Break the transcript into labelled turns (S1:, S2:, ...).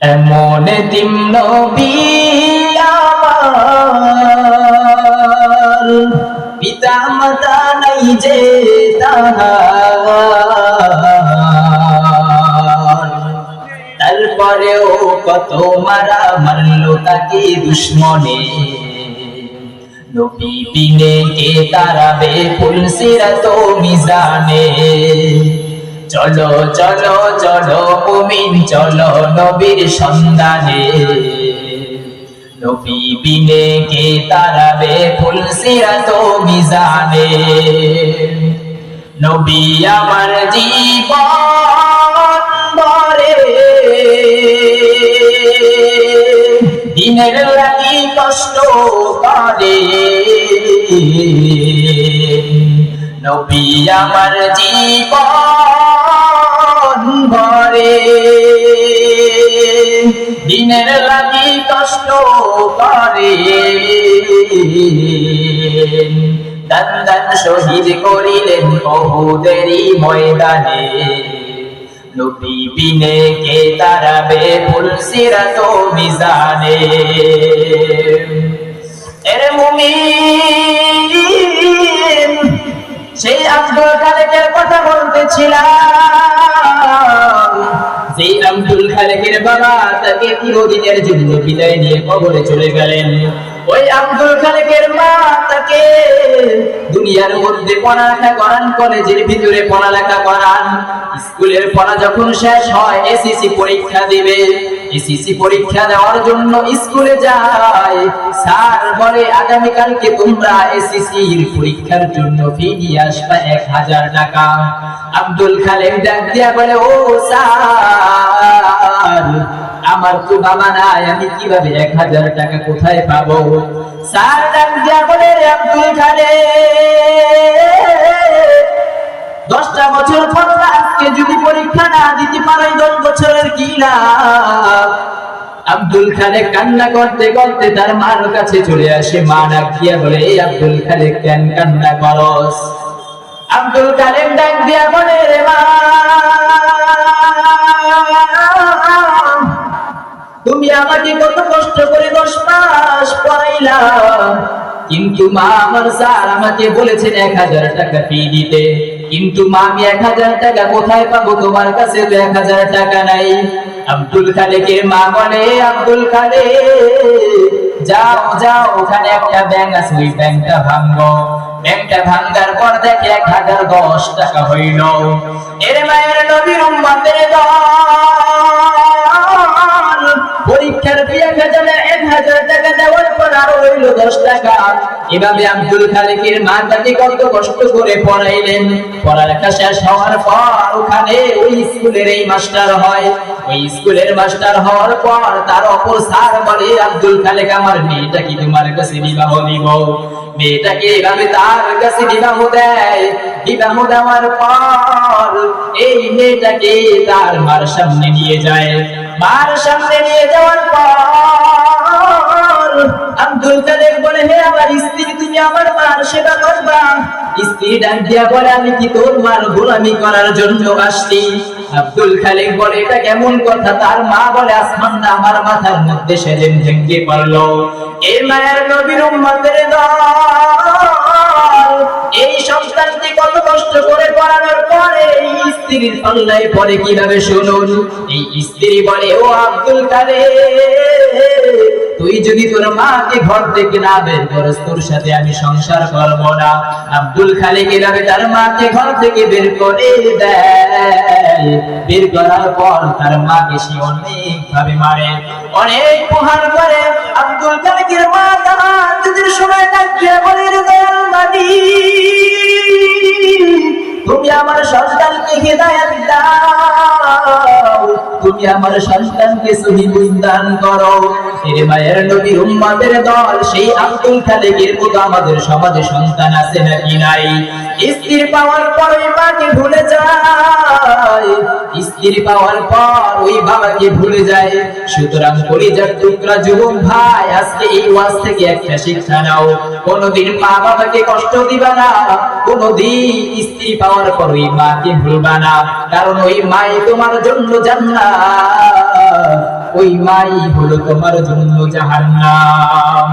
S1: এমন তিম নবী আমার। পিতা মাতা নাই যে তারপরেও কত মারা মারলো তাকে দুশ্মনে। নবী বিনে কে তারাবে ফুলসিরা তো মিজানে। চলো চলো চলো চলো নবীর সন্ধানে। নবী বিনে কে তারাবে ফুলসিরা তো মিজানে। নবী আমার জীবন ভরে। দিনের লাগি কষ্ট করে। নবী আমার জীবন করে। দান শহীদ করিলেন বহুদেরই ময়দানে। নবী বিনে কে তারাবে ফুলসিরা তো মিজানে। এর মুমিন, সেই আব্দুল খালেকের কথা বলতেছিলাম। সেই আব্দুল খালেকের বাবা তাকে চিরদিনের জন্য বিদায় নিয়ে কবরে চলে গেলেন। ওই আব্দুল খালেকের মা তাকে দুনিয়ার মধ্যে পড়ালেখা করান, কলেজের ভিতরে পড়ালেখা করান। স্কুলের পড়া যখন শেষ হয়, এসএসসি পরীক্ষা দিবে। পরীক্ষা দেওয়ার জন্য স্কুলে যায়। স্যার বলে, আগামীকালকে তোমরা এসএসসি এর পরীক্ষার জন্য ফি আসবা এক হাজার টাকা। আব্দুল ডাক দিয়া বলে, ও স্যার, আমার তো বাবা নাই, আমি কীভাবে এক হাজার টাকা কোথায় পাবো? স্যার ডাক দিয়া বলে আব্দুল খালেক দশটা বছর পর আজকে যদি পরীক্ষা না দিতে পারে বছরের কি লাভ? আব্দুল খালেক কান্না করতে করতে তার মার কাছে চলে আসে। মা ডাক দিয়া বলে আব্দুল খালেক কেন কান্না করস? আব্দুল খালেক ডাক দিয়া বলে, রে মা, তুমি আমাকে কত কষ্ট করে দশ মাস পড়াইলা। কিন্তু মা আমার স্যার আমাকে বলেছেন এক হাজার টাকা ফি দিতে। কিন্তু মা আমি এক হাজার টাকা কোথায় পাবো? তোমার কাছে তো এক হাজার টাকা নাই। আব্দুল খালেকের মা বলে, আব্দুল খালে, যাও যাও, ওখানে একটা ব্যাংক আছে, ওই ব্যাংকটা ভাঙবো। ব্যাংকটা ভাঙ্গার পর দেখে এক হাজার দশ টাকা হইল। এর মায়ের নবীর উম্মাতের পরীক্ষার ফি এক হাজার এক হাজার টাকা দেওয়ার পর আরও হইল দশ টাকা। এভাবে আব্দুল খালেকের মা তাকে কত কষ্ট করে পড়াইলেন। পড়ালেখা শেষ হওয়ার পর ওখানে ওই স্কুলের এই মাস্টার হয়। ওই স্কুলের মাস্টার হওয়ার পর তার অপর স্যার বলে, আব্দুল খালেক, আমার মেয়েটা কি তোমার কাছে বিবাহ দিব। মেয়েটাকে এভাবে তার কাছে বিবাহ দেয়। বিবাহ দেওয়ার পর এই মেয়েটাকে তার মার সামনে নিয়ে যায়। মার সামনে নিয়ে যাওয়ার পর আব্দুল খালিক বলে, এটা কেমন কথা? তার মা বলে, আসমানটা আমার মাথার মধ্যে সেদিন মায়ের নবীর এই কত কষ্ট করে পড়ানোর পরে স্ত্রীর পাল্লায় পরে কীভাবে শুনুন? এই স্ত্রী বলে, ও আব্দুল কাদের তুই যদি তোর মাকে ঘর থেকে না বের করস, তোর সাথে আমি সংসার করব না। আব্দুল খালিক এভাবে তার মাকে ঘর থেকে বের করে দেয়। বের করার পর তার মাকে সে অনেক ভাবে মারে। অনেক প্রহার করে। আব্দুল খালিকের মা তার যদি সময় ডাকছে বলে, রে দয়াল মানি তুমি আমার সন্তানকে হেদায়াত দাও তুমি আমার সন্তানকে সহি দান করো। এর মায়ের নবী উম্মাদের দল, সেই আব্দুল খালেকের মতো আমাদের সমাজে সন্তান আছে নাকি নাই? স্ত্রী পাওয়ার পরে মাকে ভুলে যায়। স্ত্রী পাওয়ার পর ওই বাবাকে ভুলে যায়। সুতরাং কলিজার টুকরা যুবক ভাই, আজকে এই ওয়াজ থেকে একটা শিক্ষা নাও। কোনদিন মা বাবাকে কষ্ট দিবা না, কোনদিন স্ত্রী পাওয়ার পর ওই মাকে ভুলবা না। কারণ ওই মাই তোমার জন্য জান্নাত, ওই মাই হলো তোমার জন্য জাহান্নাম।